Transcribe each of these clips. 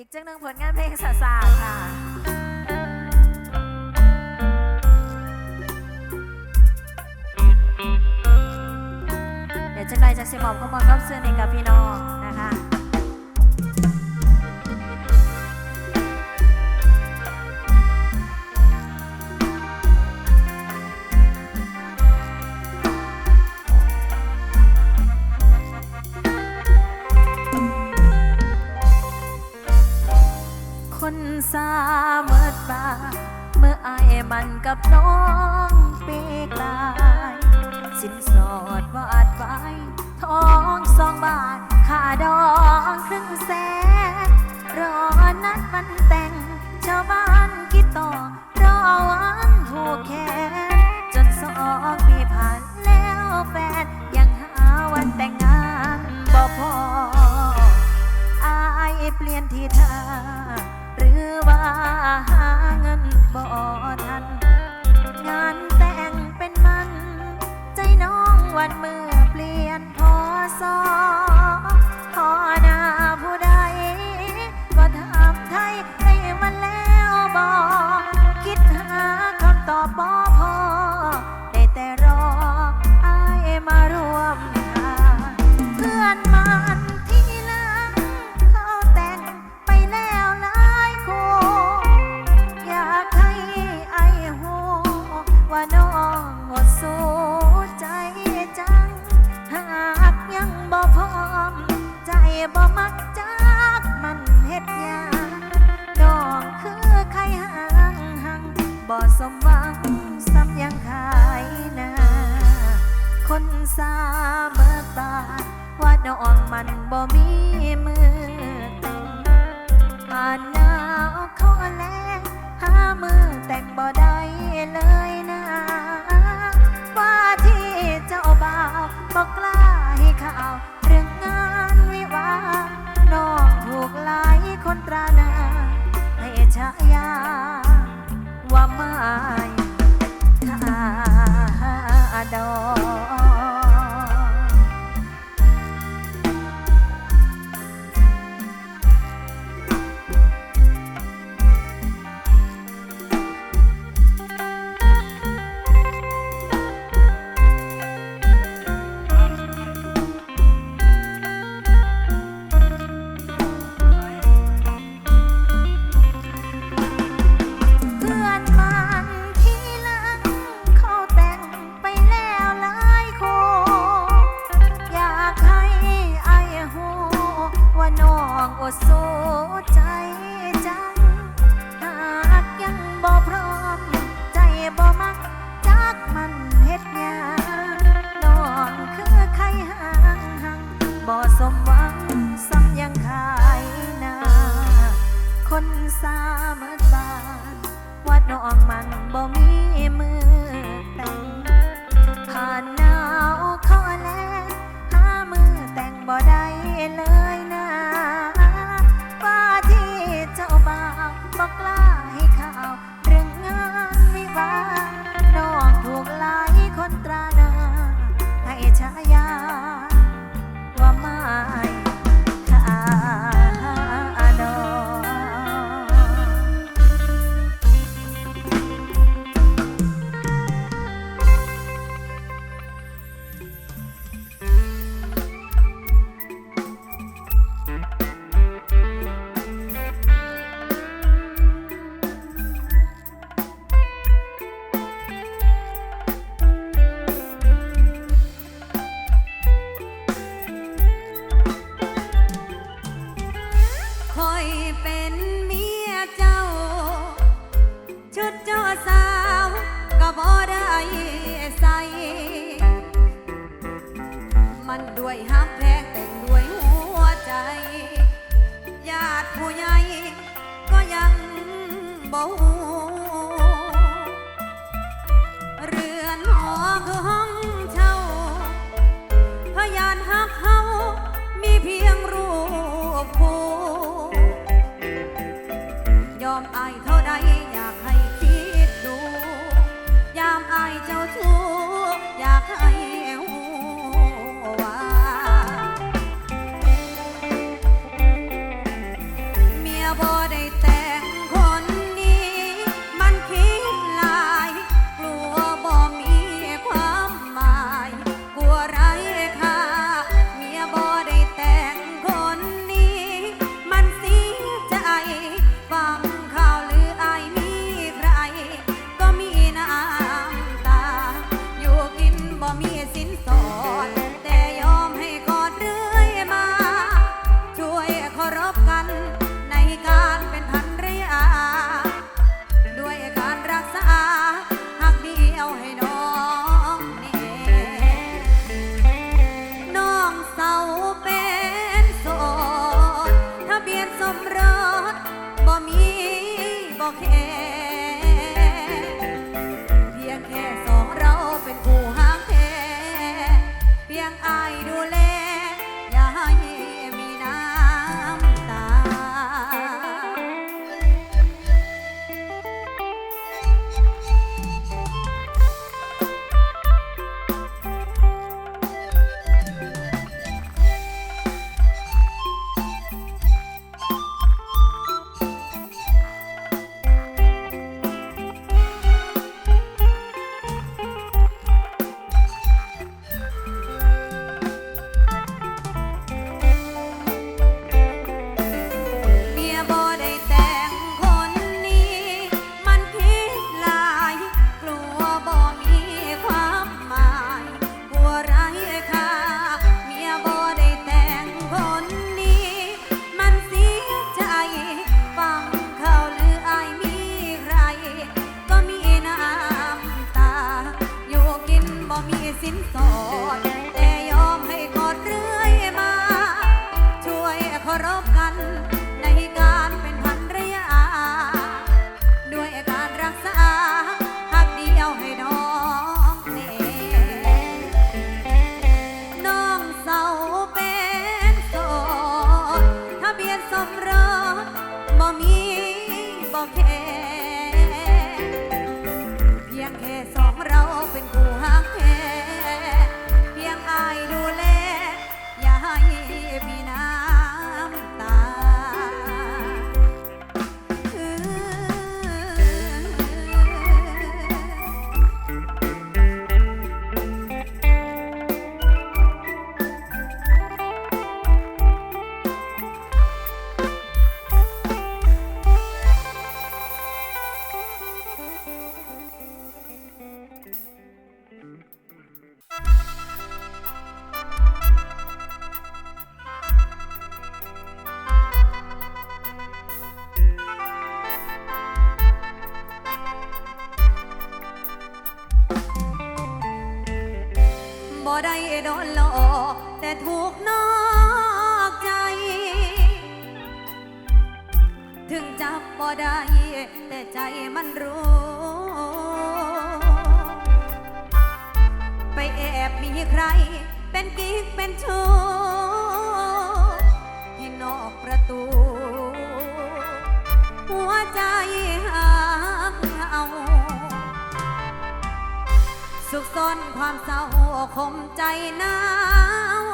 อีกจังหนึ่งผลงานเพลงสาสาค่ะเดี๋ยวจังไรจังสิบอกก็มองกับเสื้อในกับพี่น้องนะคะ ซาเมิดบาเมื่ออายมันกับน้องเปีกลาย สินสอดว่าอาดไว้ ท้องสองบาทค่าดองครึ่งแสน วันเมื่อเปลี่ยนพอซ้อ ดโซใจจัง Oh. แต่ถูกนอกใจ ถึงจับบ่ได้ แต่ใจมันรู้ ไปแอบมีใคร เป็นกิ๊กเป็นชู้ที่นอกประตู หัวใจห่างเอา สุขซ่อนความเศร้าคมใจหนาว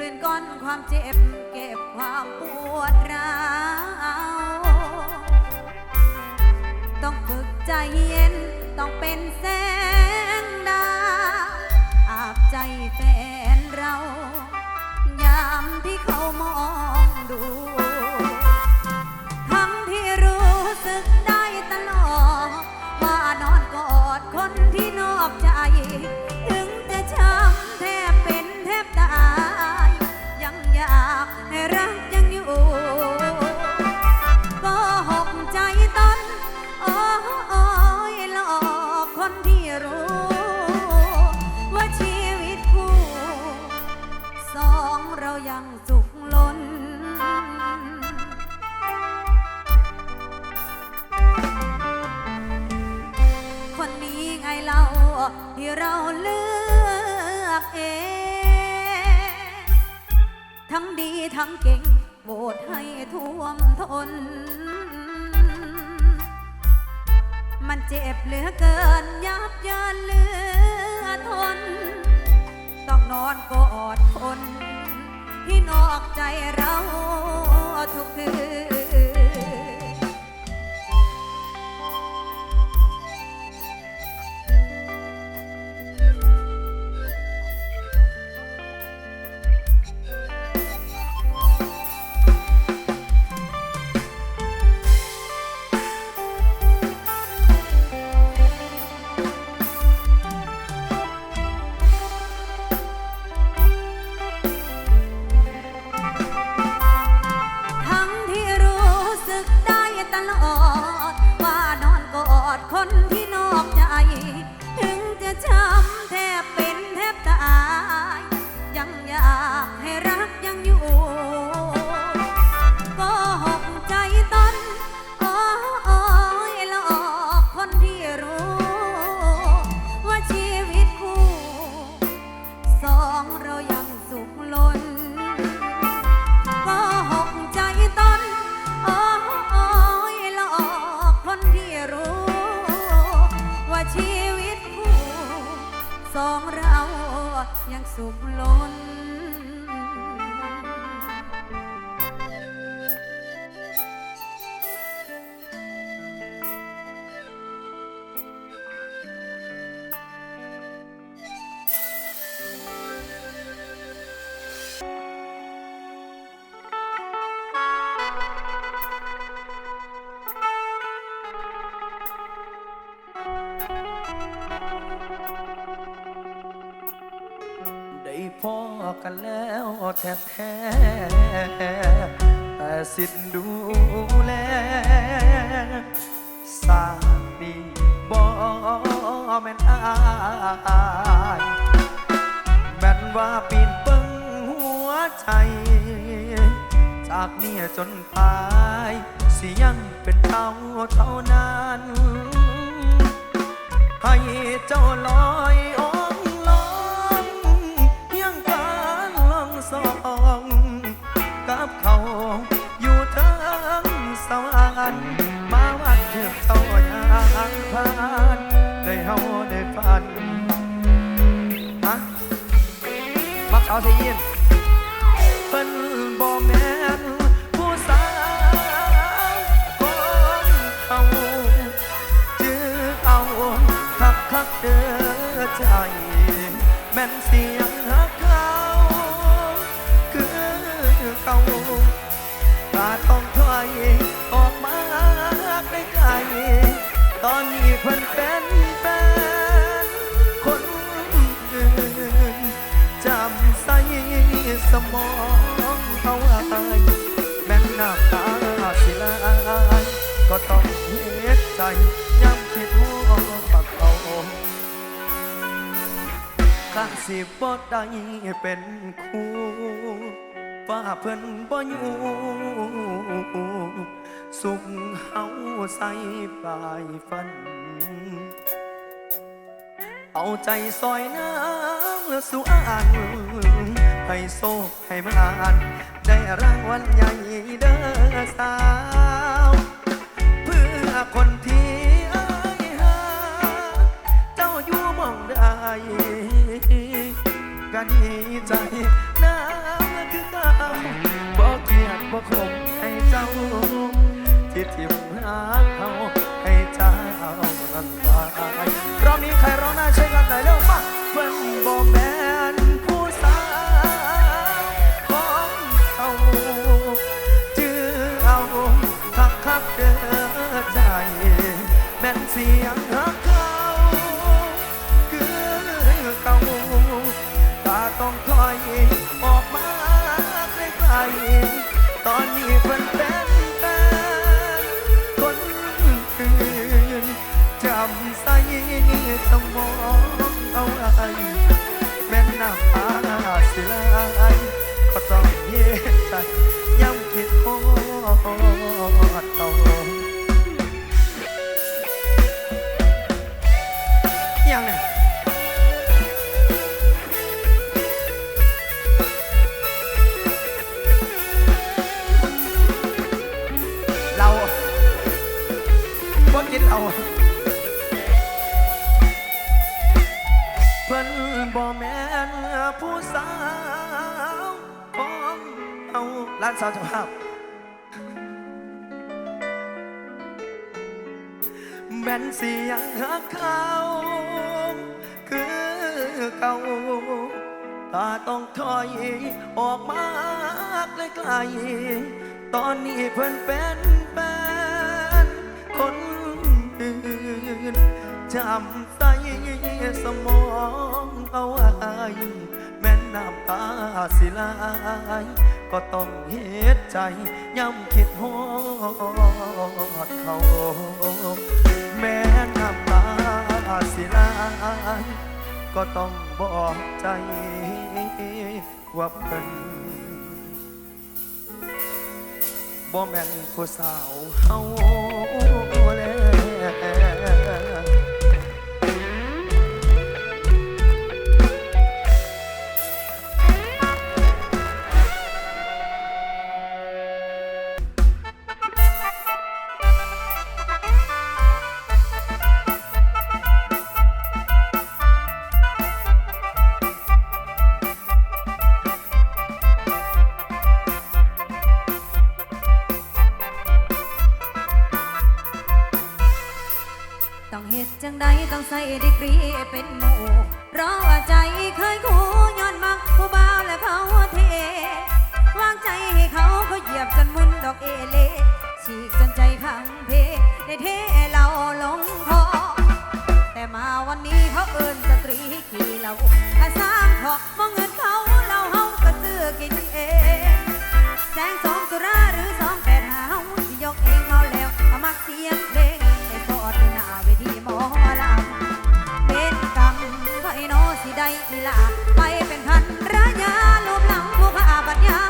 ลื่นก้อนความเจ็บ เก็บความปวดร้าวต้องฝึกใจเย็นต้องเป็นแสง ที่เราเลือกเอง ทั้งดีทั้งเก่งโหวตให้ท่วมทน มันเจ็บเหลือเกินยับยินเหลือทน ต้องนอนกอดคน ที่นอกใจเราทุกคืน สองเรายังสุขล้น แท้ แต่สิทธิ์ดูแล สาดีบ่แม่นอายแม่นว่าปีนเปิงหัวใจ จากเมียจนตาย สิยังเป็นเท่าเท่านั้น ให้เจ้าลอยอ เพียงกางสองกับเขาอยู่มาวัดเถือเจ้ายางพานได้เฮาได้ฝันฮะมักเอาสิยินเพิ่นบ่แม่นผู้สาวคนเอาจื้อเอาคักคักเด้อใจ แม่นเสียงหัก ตาต้องถอยออกมาไกลๆตอนนี้เพิ่นเป็นแฟนคนอื่นจำใส่สมองเอาไว้แม่นหน้าตาสิลายก็ต้องเฮ็ดใจย้ำคิดว่าปักเอาข้าสิบ่ได้เป็นคู่ ฟ้าเพิ่นบ่อยู่สุขเฮาใส่ปลายฟัน เอาใจซอยน้ำสุอานให้โซกให้มานได้รางวัลใหญ่เด้อสาว เพื่อคนที่อายหา เจ้าอยู่มองได้ก็ดีใจ บ่คงให้เจ้า ที่ทิมหาเขาให้เจ้านั้นตายรอบนี้ใครร้องได้ช่วยกันหน่อยเร็วมาเพิ่นบ่แม่นผู้สาวของเขาจื้อเอาคักคักเด้อใจ แม่นเสียงหักเขาคือเก่าตาต้องถอยออกมาไกลๆ อนนี้เพิ่นเป็นแฟนคนอื่นจำใส่สมองเอาไว้แม่นน้ำตาสิไหลก็ต้องเย็นใจย้ำคิดฮอ ผู้สาวของเอาร้านสาวเจ้าภาพแม่นเสียงหักเขาคือเก่าตาต้องถอยออกมาไกลๆตอนนี้เพิ่นเป็นแฟนคนอื่น จำใส่สมองเอาไว้แม่นน้ำตาสิลายก็ต้องเฮ็ดใจย้ำคิดฮอดเขา แม้น้ำตาสิลายก็ต้องบอกใจว่าเป็นบ่แม่นผู้สาวเฮาแล้ว ต้องเหตุจังใดต้องใส่ดีกรีเป็นหมู่เพราะว่าใจเคยคู่ย้อนมักผู้บ่าวและเขาเท วางใจให้เขาเขาเหยียบจนมุนดอกเอเล่ฉีกจนใจพังเพได้เทเราลงคอแต่มาวันนี้เขาเอินสตรีขี่เราอาสร้างเถาะมองเงินเขาเราเฮาก็ซื้อกินเองแสงสองสุราหรือสองแปดหาที่ยกเองเมาแล้วมามักเสียงเพลง ลำเป็นกรรมไพโนสิได้อีลาไปเป็นพันรายาลูบหลังผู้ขาบัดยามมาเอา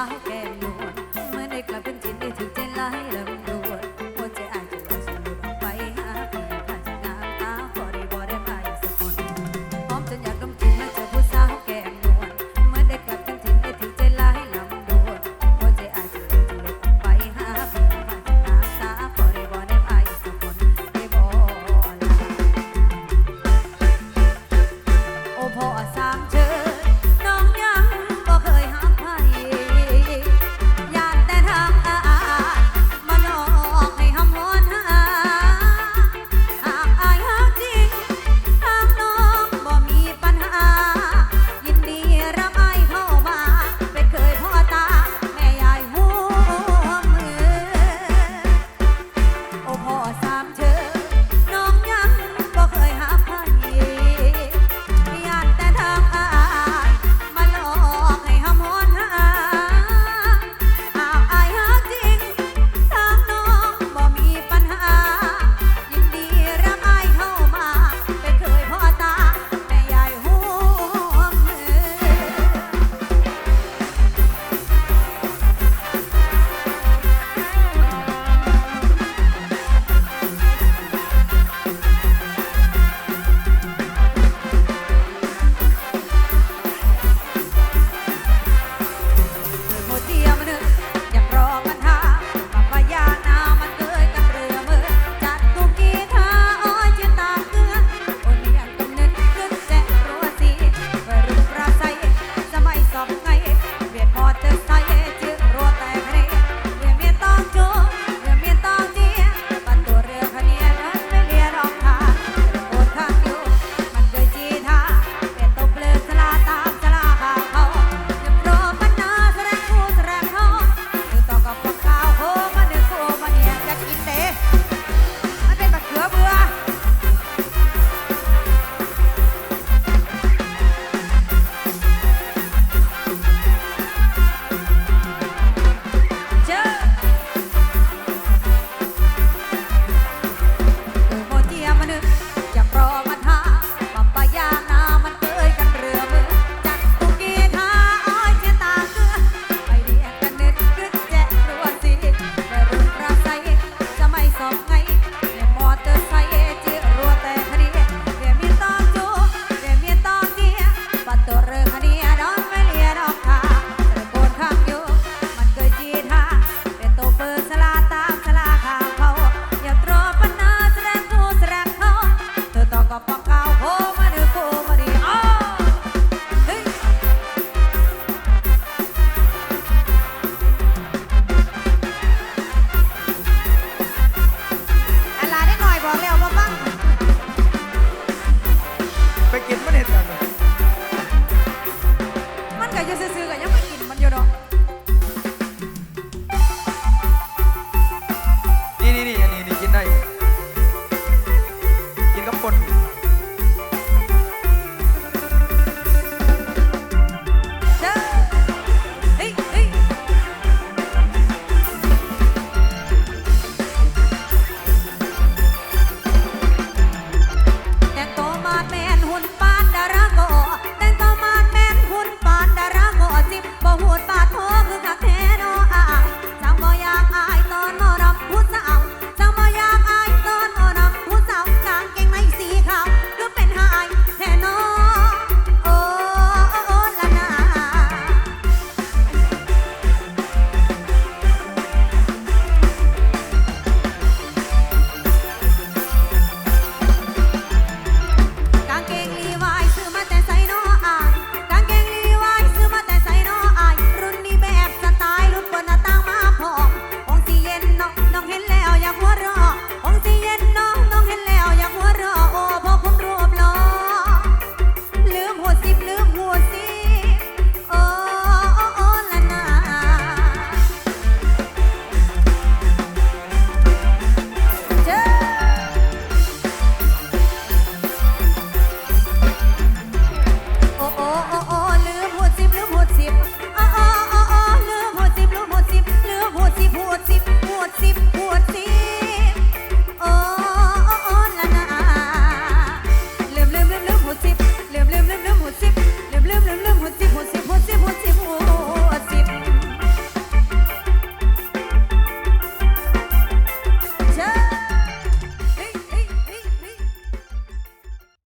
now and